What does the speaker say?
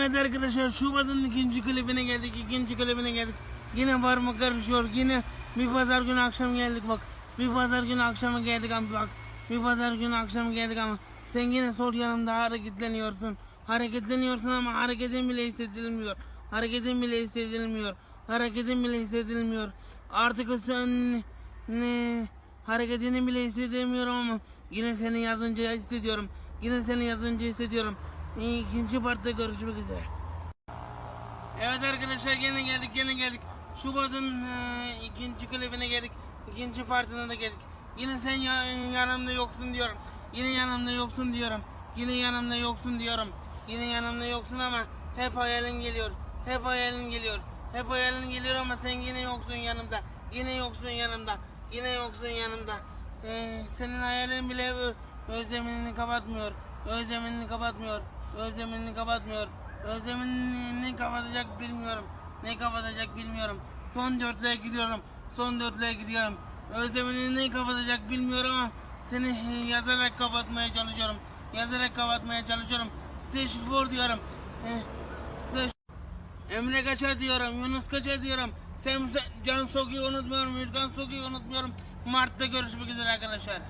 Evet arkadaşlar Şubat'ın ikinci klibine geldik, ikinci klibine geldik. Yine var mı karışıyor, yine bir pazar günü akşam geldik bak. Bir pazar günü akşama geldik ama bak. Bir pazar günü akşam geldik ama sen yine sol yanımda hareketleniyorsun. Hareketleniyorsun ama hareketin bile hissedilmiyor. Hareketin bile hissedilmiyor. Hareketin bile hissedilmiyor. Artık sen ne hareketini bile hissedemiyorum ama yine seni yazınca hissediyorum. Yine seni yazınca hissediyorum. İkinci partta görüşmek üzere. Evet arkadaşlar yine geldik yine geldik. Şubat'ın e, ikinci klibine geldik. İkinci partine de geldik. Yine sen ya- yanımda yoksun diyorum. Yine yanımda yoksun diyorum. Yine yanımda yoksun diyorum. Yine yanımda yoksun ama hep hayalin geliyor. Hep hayalin geliyor. Hep hayalin geliyor ama sen yine yoksun yanımda. Yine yoksun yanımda. Yine yoksun yanımda. Ee, senin hayalin bile özlemini kapatmıyor. Özlemini kapatmıyor. Özlemini kapatmıyor. Özlemini ne kapatacak bilmiyorum. Ne kapatacak bilmiyorum. Son dörtlüğe gidiyorum. Son dörtlüğe gidiyorum. Özlemini ne kapatacak bilmiyorum ama seni yazarak kapatmaya çalışıyorum. Yazarak kapatmaya çalışıyorum. Stage 4 diyorum. Ee, stage Emre Kaça diyorum, Yunus Kaça diyorum. Sem Can Soku'yu unutmuyorum, Ülkan Soku'yu unutmuyorum. Mart'ta görüşmek üzere arkadaşlar.